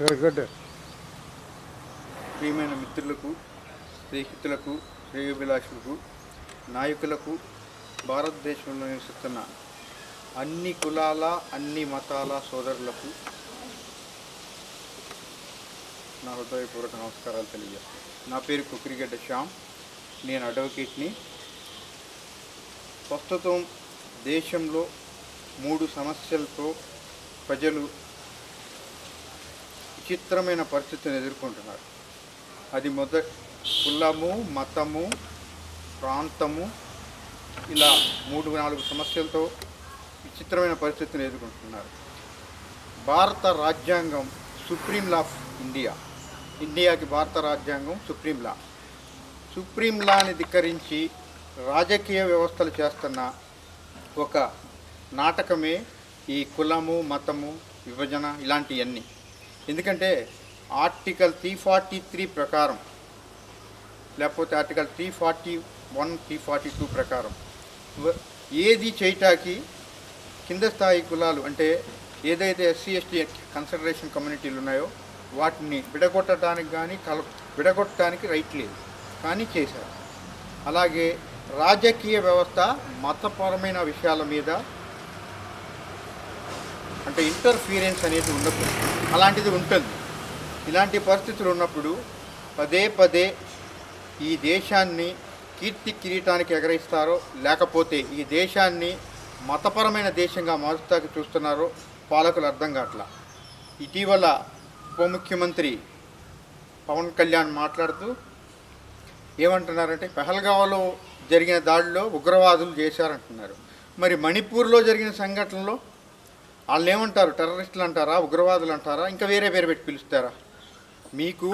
Very good ప్రియమైన మిత్రులకు స్నేహితులకు శ్రేయోభిలాషులకు నాయకులకు భారతదేశంలో నివసిస్తున్న అన్ని కులాల అన్ని మతాల సోదరులకు నా హృదయపూర్వక నమస్కారాలు తెలియజేస్తాను నా పేరు కుక్రిగడ్డ శ్యామ్. నేను అడ్వకేట్ని. ప్రస్తుతం దేశంలో మూడు సమస్యలతో ప్రజలు విచిత్రమైన పరిస్థితిని ఎదుర్కొంటున్నారు. అది మొద కులము మతము ప్రాంతము ఇలా మూడు నాలుగు సమస్యలతో విచిత్రమైన పరిస్థితిని ఎదుర్కొంటున్నారు. భారత రాజ్యాంగం సుప్రీం లా ఆఫ్ ఇండియా. ఇండియాకి భారత రాజ్యాంగం సుప్రీం లా. సుప్రీం లాని ధిక్కరించి రాజకీయ వ్యవస్థలు చేస్తున్న ఒక నాటకమే ఈ కులము మతము విభజన ఇలాంటివన్నీ ఎందుకంటే ఆర్టికల్ త్రీ ఫార్టీ త్రీ ప్రకారం లేకపోతే article three forty one three forty two ప్రకారం ఏది చేయటానికి కింద స్థాయి కులాలు అంటే ఏదైతే ఎస్సీ ఎస్టీ కన్సిడరేషన్ కమ్యూనిటీలు ఉన్నాయో వాటిని విడగొట్టడానికి కానీ కల విడగొట్టడానికి రైట్ లేదు కానీ చేశారు. అలాగే రాజకీయ వ్యవస్థ మతపరమైన విషయాల మీద అంటే ఇంటర్ఫీరెన్స్ అనేది ఉండకూడదు. అలాంటిది ఉంటుంది. ఇలాంటి పరిస్థితులు ఉన్నప్పుడు పదే పదే ఈ దేశాన్ని కీర్తి కిరీటానికి ఎగరేస్తారో లేకపోతే ఈ దేశాన్ని మతపరమైన దేశంగా మారుస్తాకి చూస్తున్నారో పాలకులు అర్థం కావట్లా. ఇటీవల ఉప ముఖ్యమంత్రి పవన్ కళ్యాణ్ మాట్లాడుతూ ఏమంటున్నారంటే పెహల్గావ్లో జరిగిన దాడిలో ఉగ్రవాదులు చేశారంటున్నారు. మరి మణిపూర్లో జరిగిన సంఘటనలో వాళ్ళు ఏమంటారు? టెర్రరిస్టులు అంటారా? ఉగ్రవాదులు అంటారా? ఇంకా వేరే వేరే పెట్టి పిలుస్తారా? మీకు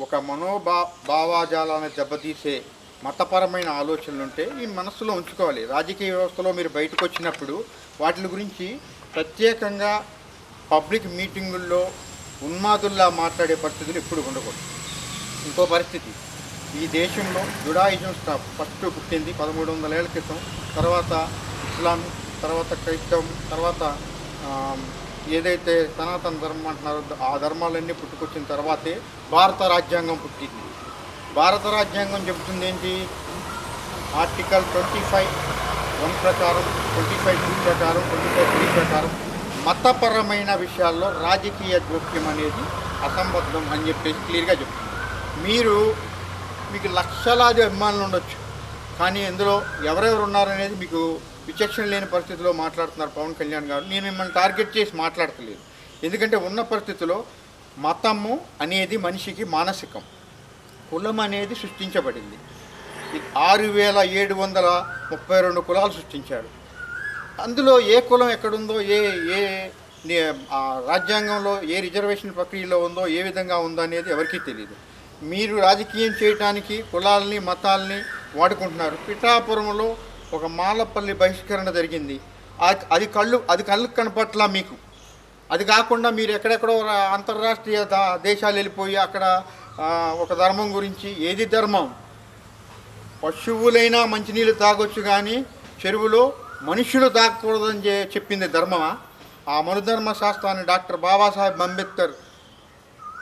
ఒక మనోభా భావాజాలాన్ని దెబ్బతీసే మతపరమైన ఆలోచనలు ఉంటే ఈ మనస్సులో ఉంచుకోవాలి. రాజకీయ వ్యవస్థలో మీరు బయటకు వచ్చినప్పుడు వాటి గురించి ప్రత్యేకంగా పబ్లిక్ మీటింగుల్లో ఉన్మాదుల్లా మాట్లాడే పరిస్థితులు ఎప్పుడు ఉండకూడదు. ఇంకో పరిస్థితి. ఈ దేశంలో జుడాయిజం స్టాప్ ఫస్ట్ పుట్టింది పదమూడు వందల ఏళ్ళ క్రితం. తర్వాత ఇస్లాం తర్వాత క్రైస్తవం తర్వాత ఏదైతే సనాతన ధర్మం అంటున్నారో ఆ ధర్మాలన్నీ పుట్టుకొచ్చిన తర్వాతే భారత రాజ్యాంగం పుట్టింది. భారత రాజ్యాంగం చెబుతుంది ఏంటి? ఆర్టికల్ ట్వంటీ ఫైవ్ వన్ ప్రకారం ట్వంటీ ఫైవ్ టూ ప్రకారం ట్వంటీ ఫైవ్ త్రీ ప్రకారం మతపరమైన విషయాల్లో రాజకీయ జోక్యం అనేది అసంబద్ధం అని చెప్పేసి క్లియర్గా చెప్తుంది. మీరు మీకు లక్షలాది అభిమానులు ఉండొచ్చు. కానీ ఇందులో ఎవరెవరు ఉన్నారనేది మీకు విచక్షణ లేని పరిస్థితిలో మాట్లాడుతున్నారు పవన్ కళ్యాణ్ గారు. నేను మిమ్మల్ని టార్గెట్ చేసి మాట్లాడతలేదు. ఎందుకంటే ఉన్న పరిస్థితిలో మతము అనేది మనిషికి మానసికం. కులం అనేది సృష్టించబడింది. ఆరు వేల ఏడు వందల ముప్పై రెండు కులాలు సృష్టించారు. అందులో ఏ కులం ఎక్కడుందో ఏ ఏ రాజ్యాంగంలో ఏ రిజర్వేషన్ ప్రక్రియలో ఉందో ఏ విధంగా ఉందో అనేది ఎవరికీ తెలియదు మీరు రాజకీయం చేయటానికి కులాలని మతాలని వాడుకుంటున్నారు. పిఠాపురంలో ఒక మాలపల్లి బహిష్కరణ జరిగింది. అది కళ్ళు అది కళ్ళు కనపట్ల మీకు. అది కాకుండా మీరు ఎక్కడెక్కడో అంతర్రాష్ట్రీయ దేశాలు వెళ్ళిపోయి అక్కడ ఒక ధర్మం గురించి ఏది ధర్మం? పశువులైనా మంచినీళ్ళు తాగొచ్చు కానీ చెరువులో మనుషులు తాగకూడదని చెప్పింది ధర్మమా? ఆ మనుధర్మ శాస్త్రాన్ని డాక్టర్ బాబాసాహెబ్ అంబేద్కర్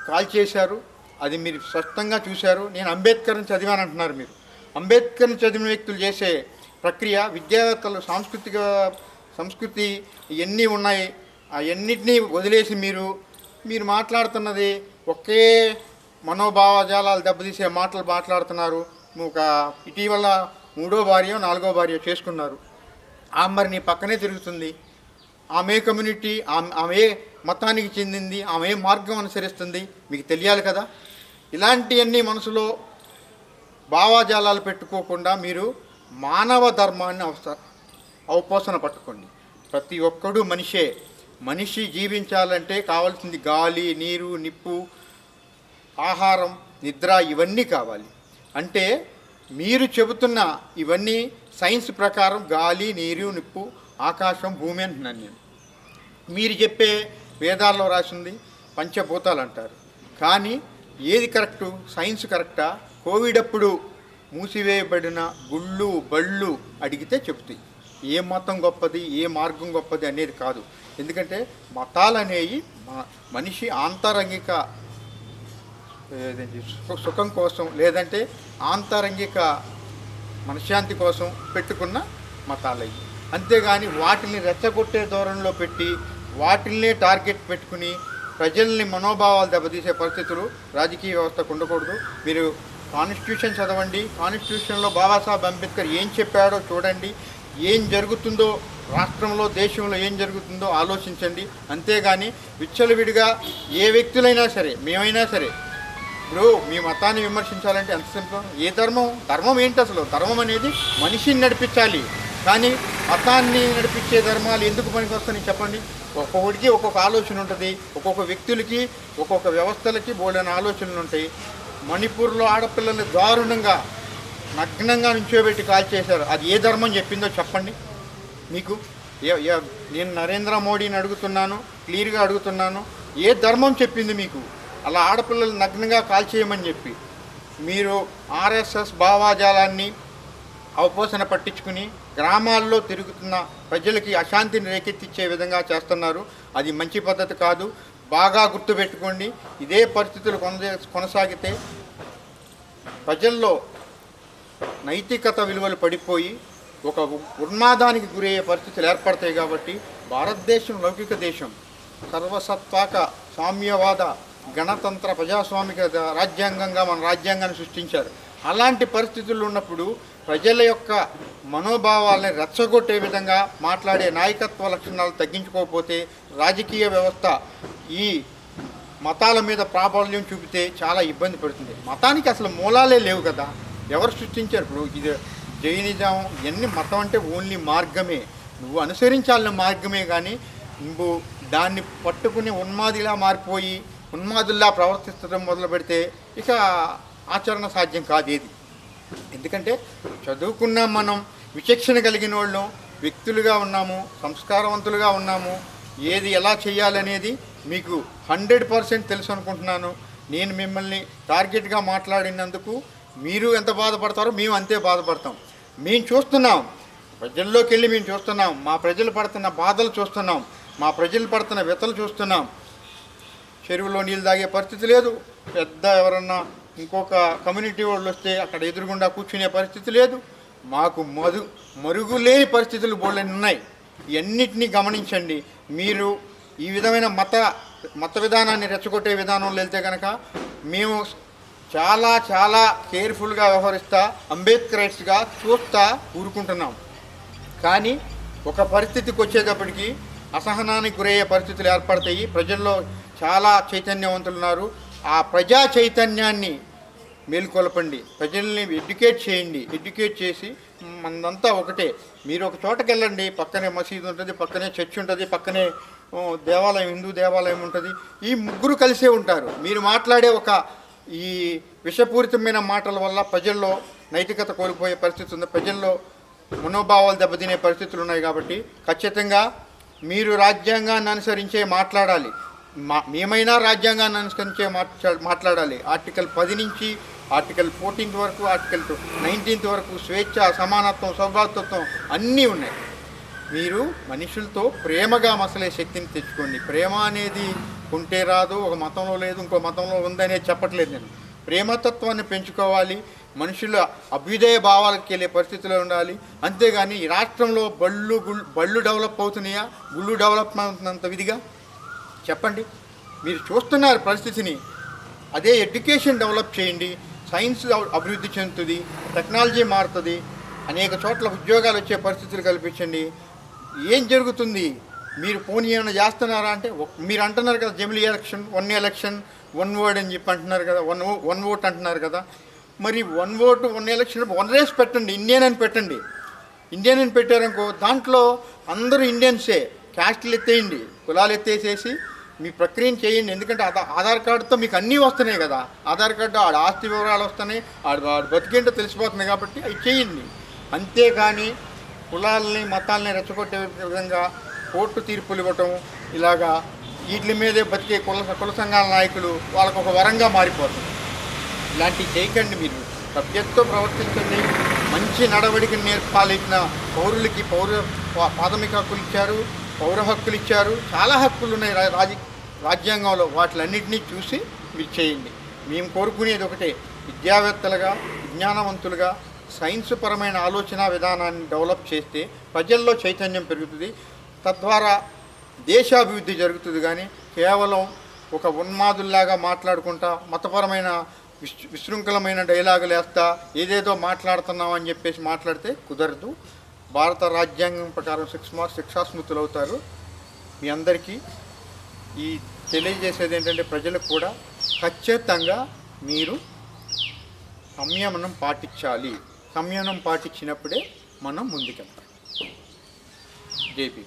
కాల్ చేశారు అది మీరు స్పష్టంగా చూశారు. నేను అంబేద్కర్ని చదివాను అంటున్నారు మీరు. అంబేద్కర్ని చదివిన వ్యక్తులు చేసే ప్రక్రియ విద్యావేత్తలు సాంస్కృతిక సంస్కృతి ఇవన్నీ ఉన్నాయి అవన్నిటినీ వదిలేసి మీరు మీరు మాట్లాడుతున్నది ఒకే మనోభావజాలాలు దెబ్బతీసే మాటలు మాట్లాడుతున్నారు. ఒక ఇటీవల మూడో భార్య నాలుగో భార్య చేసుకున్నారు. ఆ మరి నీ పక్కనే తిరుగుతుంది. ఆమె కమ్యూనిటీ ఆమె ఆమె మతానికి చెందింది ఆమె ఏ మార్గం అనుసరిస్తుంది. మీకు తెలియాలి కదా? ఇలాంటివన్నీ మనసులో భావాజాలాలు పెట్టుకోకుండా మీరు మానవ ధర్మాన్ని అవస అవపోసన పట్టుకోండి. ప్రతి ఒక్కడు మనిషే. మనిషి జీవించాలంటే కావాల్సింది గాలి నీరు నిప్పు ఆహారం నిద్ర ఇవన్నీ కావాలి. అంటే మీరు చెబుతున్న ఇవన్నీ సైన్స్ ప్రకారం గాలి నీరు నిప్పు ఆకాశం భూమి అంటున్నాను నేను. మీరు చెప్పే వేదాల్లో రాసింది పంచభూతాలు అంటారు. కానీ ఏది కరెక్టు? సైన్స్ కరెక్టా? కోవిడ్ అప్పుడు మూసివేయబడిన గుళ్ళు బళ్ళు అడిగితే చెప్తాయి ఏ మతం గొప్పది ఏ మార్గం గొప్పది అనేది కాదు. ఎందుకంటే మతాలు అనేవి మ- మనిషి ఆంతరంగిక సుఖం కోసం లేదంటే ఆంతరంగిక మనశ్శాంతి కోసం పెట్టుకున్న మతాలయ్యి అంతేగాని వాటిని రెచ్చగొట్టే ధోరణిలో పెట్టి వాటిల్నే టార్గెట్ పెట్టుకుని ప్రజల్ని మనోభావాలు దెబ్బతీసే పరిస్థితులు రాజకీయ వ్యవస్థకు ఉండకూడదు. మీరు కాన్స్టిట్యూషన్ చదవండి. కాన్స్టిట్యూషన్లో బాబాసాహెబ్ అంబేద్కర్ ఏం చెప్పాడో చూడండి. ఏం జరుగుతుందో రాష్ట్రంలో దేశంలో ఏం జరుగుతుందో ఆలోచించండి. అంతేగాని విచ్చలవిడిగా ఏ వ్యక్తులైనా సరే మేమైనా సరే ఇప్పుడు మీ మతాన్ని విమర్శించాలంటే ఎంత సింపుల్? ఏ ధర్మం? ధర్మం ఏంటి అసలు? ధర్మం అనేది మనిషిని నడిపించాలి. కానీ మతాన్ని నడిపించే ధర్మాలు ఎందుకు పనికి వస్తాయని చెప్పండి? ఒక్కొక్కడికి ఒక్కొక్క ఆలోచన ఉంటుంది. ఒక్కొక్క వ్యక్తులకి ఒక్కొక్క వ్యవస్థలకి బోలైన ఆలోచనలు ఉంటాయి. మణిపూర్లో ఆడపిల్లల్ని దారుణంగా నగ్నంగా నుంచోబెట్టి కాల్ చేశారు అది ఏ ధర్మం చెప్పిందో చెప్పండి. మీకు నేను నరేంద్ర మోడీని అడుగుతున్నాను క్లియర్గా అడుగుతున్నాను. ఏ ధర్మం చెప్పింది మీకు? అలా ఆడపిల్లలు నగ్నంగా కాల్ చేయమని చెప్పి. మీరు ఆర్ఎస్ఎస్ భావాజాలాన్ని అవపోసన పట్టించుకుని గ్రామాల్లో తిరుగుతున్న ప్రజలకి అశాంతిని రేకెత్తిచ్చే విధంగా చేస్తున్నారు. అది మంచి పద్ధతి కాదు. బాగా గుర్తుపెట్టుకోండి. ఇదే పరిస్థితులు కొన కొనసాగితే ప్రజల్లో నైతికత విలువలు పడిపోయి ఒక ఉన్మాదానికి గురయ్యే పరిస్థితులు ఏర్పడతాయి కాబట్టి భారతదేశం లౌకిక దేశం సర్వసత్వాక సామ్యవాద గణతంత్ర ప్రజాస్వామిక రాజ్యాంగంగా మన రాజ్యాంగాన్ని సృష్టించారు. అలాంటి పరిస్థితులు ఉన్నప్పుడు ప్రజల యొక్క మనోభావాలని రెచ్చగొట్టే విధంగా మాట్లాడే నాయకత్వ లక్షణాలు తగ్గించుకోకపోతే రాజకీయ వ్యవస్థ ఈ మతాల మీద ప్రాబల్యం చూపితే చాలా ఇబ్బంది పడుతుంది. మతానికి అసలు మూలాలే లేవు కదా. ఎవరు సృష్టించారు? ఇప్పుడు ఇది జైనిజం ఇవన్నీ మతం అంటే ఓన్లీ మార్గమే. నువ్వు అనుసరించాలన్న మార్గమే కానీ నువ్వు దాన్ని పట్టుకుని ఉన్మాదిలా మారిపోయి ఉన్మాదుల్లా ప్రవర్తించడం మొదలు పెడితే ఇక ఆచరణ సాధ్యం కాదు ఏది ఎందుకంటే చదువుకున్నాం మనం విచక్షణ కలిగిన వాళ్ళం వ్యక్తులుగా ఉన్నాము సంస్కారవంతులుగా ఉన్నాము ఏది ఎలా చేయాలనేది మీకు హండ్రెడ్ పర్సెంట్ తెలుసు అనుకుంటున్నాను. నేను మిమ్మల్ని టార్గెట్గా మాట్లాడినందుకు మీరు ఎంత బాధపడతారో మేము అంతే బాధపడతాం. మేము చూస్తున్నాం. ప్రజల్లోకి వెళ్ళి మేము చూస్తున్నాం. మా ప్రజలు పడుతున్న బాధలు చూస్తున్నాం. మా ప్రజలు పడుతున్న వ్యతలు చూస్తున్నాం. చెరువులో నీళ్ళు తాగే పరిస్థితి లేదు. పెద్ద ఎవరన్నా ఇంకొక కమ్యూనిటీ వాళ్ళు వస్తే అక్కడ ఎదురుగుండా కూర్చునే పరిస్థితి లేదు. మాకు మరుగు మరుగులేని పరిస్థితులు బోళ్ళని ఉన్నాయి ఇవన్నిటినీ గమనించండి. మీరు ఈ విధమైన మత మత విధానాన్ని రెచ్చగొట్టే విధానంలో వెళ్తే కనుక మేము చాలా చాలా కేర్ఫుల్గా వ్యవహరిస్తా అంబేద్కరైట్స్గా చూస్తా ఊరుకుంటున్నాం. కానీ ఒక పరిస్థితికి వచ్చేటప్పటికి అసహనానికి గురయ్యే పరిస్థితులు ఏర్పడతాయి. ప్రజల్లో చాలా చైతన్యవంతులు ఉన్నారు. ఆ ప్రజా చైతన్యాన్ని మేల్కొల్పండి. ప్రజల్ని ఎడ్యుకేట్ చేయండి. ఎడ్యుకేట్ చేసి మనంతా ఒకటే. మీరు ఒక చోటకి వెళ్ళండి పక్కనే మసీదు ఉంటుంది పక్కనే చర్చ్ ఉంటుంది పక్కనే దేవాలయం హిందూ దేవాలయం ఉంటుంది. ఈ ముగ్గురు కలిసే ఉంటారు. మీరు మాట్లాడే ఒక ఈ విషపూరితమైన మాటల వల్ల ప్రజల్లో నైతికత కోల్పోయే పరిస్థితి ఉంది. ప్రజల్లో మనోభావాలు దెబ్బతినే పరిస్థితులు ఉన్నాయి కాబట్టి ఖచ్చితంగా మీరు రాజ్యాంగాన్ని అనుసరించే మాట్లాడాలి. మా మేమైనా రాజ్యాంగాన్ని అనుసరించే మాట్లా మాట్లాడాలి. ఆర్టికల్ పది నుంచి ఆర్టికల్ ఫోర్టీన్త్ వరకు ఆర్టికల్ నైన్టీన్త్ వరకు స్వేచ్ఛ సమానత్వం సౌభాతత్వం అన్నీ ఉన్నాయి. మీరు మనుషులతో ప్రేమగా మసలే శక్తిని తెచ్చుకోండి. ప్రేమ అనేది ఉంటే రాదు ఒక మతంలో లేదు ఇంకో మతంలో ఉందనే చెప్పట్లేదు నేను. ప్రేమతత్వాన్ని పెంచుకోవాలి మనుషుల అభ్యుదయ భావాలకు వెళ్ళే పరిస్థితిలో ఉండాలి. అంతేగాని ఈ రాష్ట్రంలో బళ్ళు గుళ్ళు బళ్ళు డెవలప్ అవుతున్నాయా? గుళ్ళు డెవలప్ అవుతున్నంత విధిగా? చెప్పండి. మీరు చూస్తున్నారు పరిస్థితిని. అదే ఎడ్యుకేషన్ డెవలప్ చేయండి. సైన్స్ అభివృద్ధి చెందుతుంది టెక్నాలజీ మారుతుంది. అనేక చోట్ల ఉద్యోగాలు వచ్చే పరిస్థితులు కల్పించండి. ఏం జరుగుతుంది? మీరు పోనీ ఏమైనా చేస్తున్నారా అంటే మీరు అంటున్నారు కదా జమిలీ election one election one word అని చెప్పి అంటున్నారు కదా వన్ ఓ- వన్ ఓట్ అంటున్నారు కదా. మరి one vote one election one race పెట్టండి ఇండియన్ అని పెట్టండి. ఇండియన్ అని పెట్టారనుకో దాంట్లో అందరూ ఇండియన్సే. క్యాస్ట్లు ఎత్తేయండి కులాలు ఎత్తేసేసి మీ ప్రక్రియను చేయండి. ఎందుకంటే ఆధార్ కార్డుతో మీకు అన్నీ వస్తున్నాయి కదా. ఆధార్ కార్డు ఆడ ఆస్తి వివరాలు వస్తున్నాయి ఆడ ఆడ బతికేంటో తెలిసిపోతుంది కాబట్టి అవి చేయండి. అంతేగాని కులాలని మతాలని రెచ్చగొట్టే విధంగా కోర్టు తీర్పులు ఇవ్వటం ఇలాగా వీటి మీదే బతికే కుల కుల సంఘాల నాయకులు వాళ్ళకు ఒక వరంగా మారిపోతుంది ఇలాంటివి చేయకండి మీరు. సభ్యత్తో ప్రవర్తించండి. మంచి నడవడికి నేర్పాలిచ్చిన పౌరులకి పౌర పా- ప్రాథమిక హక్కులు ఇచ్చారు పౌర హక్కులు ఇచ్చారు. చాలా హక్కులు ఉన్నాయి రా- రాజ రాజ్యాంగంలో. వాటిలన్నింటినీ చూసి మీరు చేయండి. మేము కోరుకునేది ఒకటే. విద్యావేత్తలుగా విజ్ఞానవంతులుగా సైన్స్ పరమైన ఆలోచన విధానాన్ని డెవలప్ చేస్తే ప్రజల్లో చైతన్యం పెరుగుతుంది. తద్వారా దేశాభివృద్ధి జరుగుతుంది కానీ కేవలం ఒక ఉన్మాదుల్లాగా మాట్లాడుకుంటా మతపరమైన విశ్ విశృంఖలమైన డైలాగులు వేస్తా ఏదేదో మాట్లాడుతున్నాం అని చెప్పేసి మాట్లాడితే కుదరదు. భారత రాజ్యాంగం ప్రకారం సిక్స్ మార్క్స్ శిక్షాస్మృతులు అవుతారు. మీ అందరికీ ఈ తెలియజేసేది ఏంటంటే ప్రజలకు కూడా ఖచ్చితంగా మీరు సంయమనం పాటించాలి. సంయమనం పాటించినప్పుడే మనం ముందుకెళ్తాం. జేపీ